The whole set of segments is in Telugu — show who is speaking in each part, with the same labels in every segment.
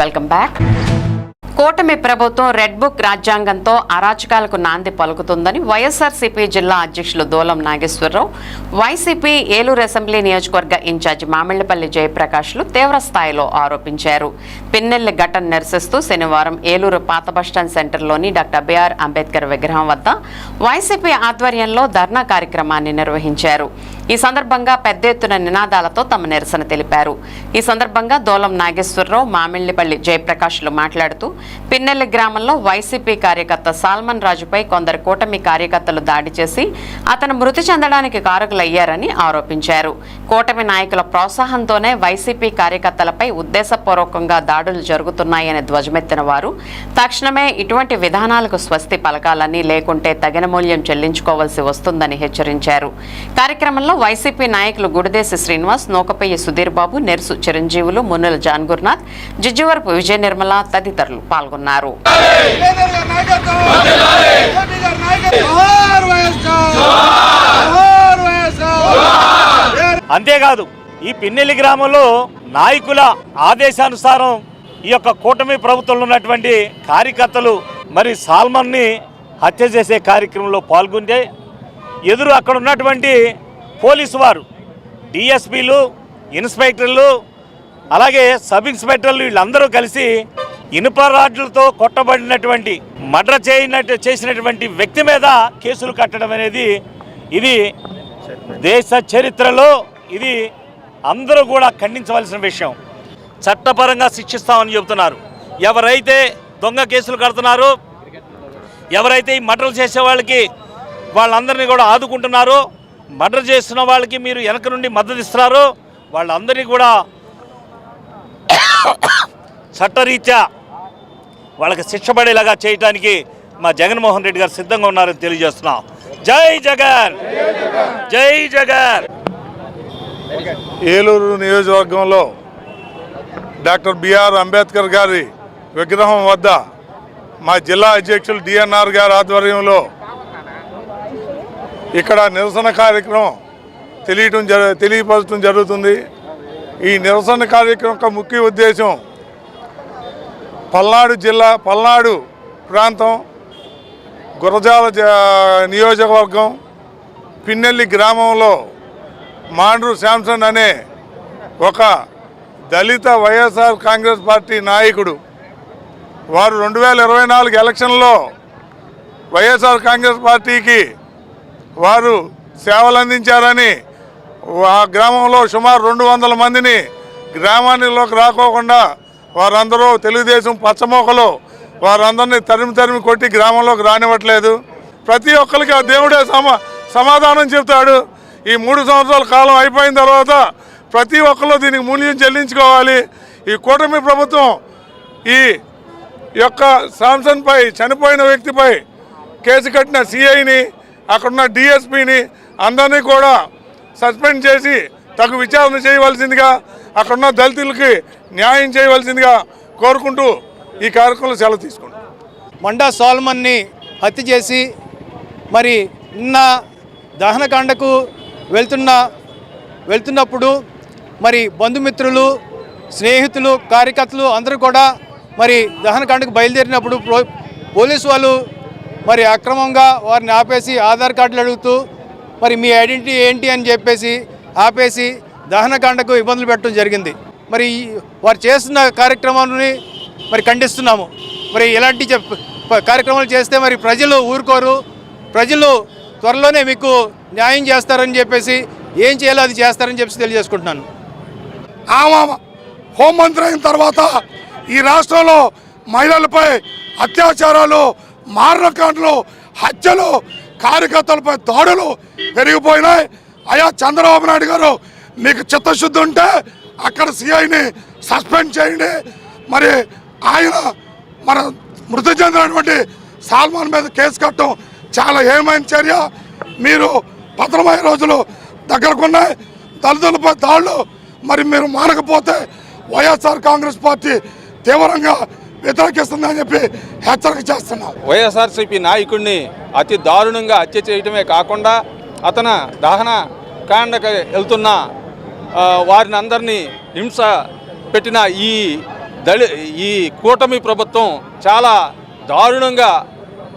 Speaker 1: Welcome back. కూటమి ప్రభుత్వం రెడ్ బుక్ రాజ్యాంగంతో అరాచకాలకు నాంది పలుకుతుందని వైఎస్ఆర్సీపీ జిల్లా అధ్యక్షులు దూలం నాగేశ్వరరావు వైసీపీ ఏలూరు అసెంబ్లీ నియోజకవర్గ ఇన్ఛార్జి మామిళ్ళపల్లి జయప్రకాష్లు తీవ్ర స్థాయిలో ఆరోపించారు. పిన్నెల్లి ఘటన నిరసిస్తూ శనివారం ఏలూరు పాత బస్టాండ్ సెంటర్లోని డాక్టర్ బిఆర్ అంబేద్కర్ విగ్రహం వద్ద వైసీపీ ఆధ్వర్యంలో ధర్నా కార్యక్రమాన్ని నిర్వహించారు. ఈ సందర్భంగా పెద్ద ఎత్తున నినాదాలతో తమ నిరసన తెలిపారు. ఈ సందర్భంగా దోలం నాగేశ్వరరావు మామిళ్ళిపల్లి జయప్రకాష్లు మాట్లాడుతూ పిన్నెల్లి గ్రామంలో వైసీపీ కార్యకర్త సాల్మన్ రాజుపై కొందరు కూటమి కార్యకర్తలు దాడి చేసి అతను మృతి చెందడానికి కారకులయ్యారని ఆరోపించారు. కూటమి నాయకుల ప్రోత్సాహంతోనే వైసీపీ కార్యకర్తలపై ఉద్దేశపూర్వకంగా దాడులు జరుగుతున్నాయని ధ్వజమెత్తిన వారు తక్షణమే ఇటువంటి విధానాలకు స్వస్తి పలకాలని లేకుంటే తగిన మూల్యం చెల్లించుకోవాల్సి వస్తుందని హెచ్చరించారు. కార్యక్రమంలో వైసీపీ నాయకులు గుడిదేశి శ్రీనివాస్ నూకపయ్య సుధీర్ బాబు నెర్సు చిరంజీవులు మున్నెల జాన్ గురునాథ్ జిజ్జువరపు విజయ నిర్మల తదితరులు పాల్గొన్నారు.
Speaker 2: అంతేకాదు ఈ పిన్నెల్లి గ్రామంలో నాయకుల ఆదేశానుసారం ఈ యొక్క కూటమి ప్రభుత్వంలో ఉన్నటువంటి కార్యకర్తలు మరి సాల్మన్ని హత్య చేసే కార్యక్రమంలో పాల్గొంటే ఎదురు అక్కడ ఉన్నటువంటి పోలీసు వారు డిఎస్పీలు ఇన్స్పెక్టర్లు అలాగే సబ్ ఇన్స్పెక్టర్లు వీళ్ళందరూ కలిసి ఇనుప రాడ్లతో కొట్టబడినటువంటి మర్డర్ చేయనట్టు చేసినటువంటి వ్యక్తి మీద కేసులు కట్టడం అనేది ఇది దేశ చరిత్రలో ఇది అందరూ కూడా ఖండించవలసిన విషయం. చట్టపరంగా శిక్షిస్తామని చెబుతున్నారు. ఎవరైతే దొంగ కేసులు కడుతున్నారో ఎవరైతే ఈ మర్డర్లు చేసే వాళ్ళకి వాళ్ళందరినీ కూడా ఆదుకుంటున్నారో మర్డర్ చేస్తున్న వాళ్ళకి మీరు వెనక నుండి మద్దతు ఇస్తున్నారో వాళ్ళందరినీ కూడా చట్టరీత్యా వాళ్ళకి శిక్ష పడేలాగా చేయటానికి మా జగన్మోహన్ రెడ్డి గారు సిద్ధంగా ఉన్నారని తెలియజేస్తున్నాం. జై జగన్! జై జగన్!
Speaker 3: ఏలూరు నియోజకవర్గంలో డాక్టర్ బిఆర్ అంబేద్కర్ గారి విగ్రహం వద్ద మా జిల్లా అధ్యక్షులు డిఎన్ఆర్ గారి ఆధ్వర్యంలో ఇక్కడ నిరసన కార్యక్రమం తెలియటం జరు తెలియపరచడం జరుగుతుంది. ఈ నిరసన కార్యక్రమం యొక్క ముఖ్య ఉద్దేశం పల్నాడు జిల్లా పల్నాడు ప్రాంతం గురజాల జ- నియోజకవర్గం పిన్నెల్లి గ్రామంలో మాండ్రు శాంసన్ అనే ఒక దళిత వైఎస్ఆర్ కాంగ్రెస్ పార్టీ నాయకుడు. వారు రెండు వేల ఇరవై నాలుగు ఎలక్షన్లో వైఎస్ఆర్ కాంగ్రెస్ పార్టీకి వారు సేవలు అందించారని ఆ గ్రామంలో సుమారు రెండు వందల మందిని గ్రామానిలోకి రాకోకుండా వారందరూ తెలుగుదేశం పచ్చమోకలు వారందరినీ తరిమి తరిమి కొట్టి గ్రామంలోకి రానివ్వట్లేదు. ప్రతి ఒక్కరికి ఆ దేవుడే సమా సమాధానం చెప్తాడు ఈ మూడు సంవత్సరాల కాలం అయిపోయిన తర్వాత ప్రతి ఒక్కరు దీనికి మూల్యం చెల్లించుకోవాలి. ఈ కూటమి ప్రభుత్వం ఈ యొక్క శాంసన్పై చనిపోయిన వ్యక్తిపై కేసు కట్టిన సిఐని అక్కడున్న డిఎస్పిని అందరినీ కూడా సస్పెండ్ చేసి తగు విచారణ చేయవలసిందిగా అక్కడున్న దళితులకి న్యాయం చేయవలసిందిగా కోరుకుంటూ ఈ కార్యక్రమంలో సెలవు తీసుకుంటాం
Speaker 4: మండా సోల్మన్ని హత్య చేసి మరి నిన్న దహనకాండకు వెళ్తున్న వెళ్తున్నప్పుడు మరి బంధుమిత్రులు స్నేహితులు కార్యకర్తలు అందరూ కూడా మరి దహనకాండకు బయలుదేరినప్పుడు పో- పోలీసు వాళ్ళు మరి అక్రమంగా వారిని ఆపేసి ఆధార్ కార్డులు అడుగుతూ మరి మీ ఐడెంటిటీ ఏంటి అని చెప్పేసి ఆపేసి దహనకాండకు ఇబ్బందులు పెట్టడం జరిగింది. మరి వారు చేస్తున్న కార్యక్రమాన్ని మరి ఖండిస్తున్నాము. మరి ఇలాంటి చెప్ కార్యక్రమాలు చేస్తే మరి ప్రజలు ఊరుకోరు. ప్రజలు త్వరలోనే మీకు న్యాయం చేస్తారని చెప్పేసి ఏం చేయాలో అది చేస్తారని చెప్పేసి తెలియజేసుకుంటున్నాను.
Speaker 5: ఆమె హోంమంత్రి అయిన తర్వాత ఈ రాష్ట్రంలో మహిళలపై అత్యాచారాలు మారణకాండలు హత్యలు కార్యకర్తలపై దాడులు పెరిగిపోయినాయి. అయా చంద్రబాబు నాయుడు గారు మీకు చిత్తశుద్ధి ఉంటే అక్కడ సిఐని సస్పెండ్ చేయండి. మరి ఆయన మన మృతి చెందినటువంటి సాల్మాన్ మీద కేసు కట్టడం చాలా ఏమైన చర్య. మీరు భద్రమైన రోజులు దగ్గరకున్నాయి దళితులపై దాడులు మరి మీరు మానకపోతే వైఎస్ఆర్ కాంగ్రెస్ పార్టీ తీవ్రంగా వ్యతిరేకిస్తుందని చెప్పి హెచ్చరిక చేస్తున్నాం
Speaker 6: వైఎస్ఆర్సీపీ నాయకుడిని అతి దారుణంగా హత్య చేయటమే కాకుండా అతను దహన కాండకు వెళ్తున్న వారిని అందరినీ హింస పెట్టిన ఈ దళి ఈ కూటమి ప్రభుత్వం చాలా దారుణంగా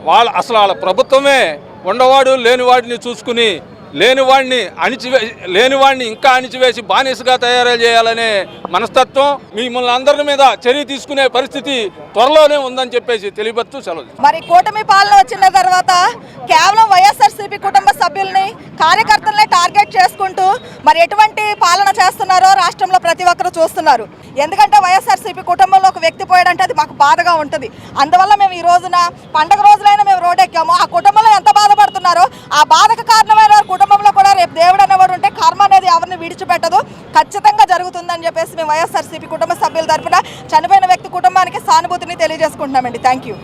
Speaker 6: వాళ్ళ అసలు వాళ్ళ ప్రభుత్వమే ఉండవాడు లేనివాడిని చూసుకుని లేనివాడిని అణిచివే లేనివాడిని ఇంకా అణిచివేసి బానిసగా తయారు చేయాలనే మనస్తత్వం మిమ్మల్ని అందరి మీద చర్య తీసుకునే పరిస్థితి త్వరలోనే ఉందని చెప్పేసి తెలియబత్తు సెలవు
Speaker 7: మరి కూటమి పాలన వచ్చిన తర్వాత కేవలం వైఎస్ఆర్సీపీ కుటుంబ సభ్యుల్ని కార్యకర్తల్ని టార్గెట్ చేసుకుంటూ మరి ఎటువంటి పాలన చేస్తున్నారో రాష్ట్రంలో ప్రతి ఒక్కరు చూస్తున్నారు. ఎందుకంటే వైఎస్ఆర్సీపీ కుటుంబంలో ఒక వ్యక్తి పోయాడంటే అది మాకు బాధగా ఉంటుంది. అందువల్ల మేము ఈ రోజున పండగ రోజులైనా మేము రోడ్డెక్కాము ఆ కుటుంబంలో ఎంత బాధపడుతున్నారో ఆ బాధకు కారణమైన కుటుంబం కుటుంబంలో కూడా రేపు దేవుడు అనేవాడు ఉంటే కర్మ అనేది ఎవరిని విడిచిపెట్టదు. ఖచ్చితంగా జరుగుతుందని చెప్పేసి మేము వైఎస్ఆర్సీపీ కుటుంబ సభ్యుల తరఫున చనిపోయిన వ్యక్తి కుటుంబానికి సానుభూతిని తెలియజేసుకుంటున్నామండి. Thank you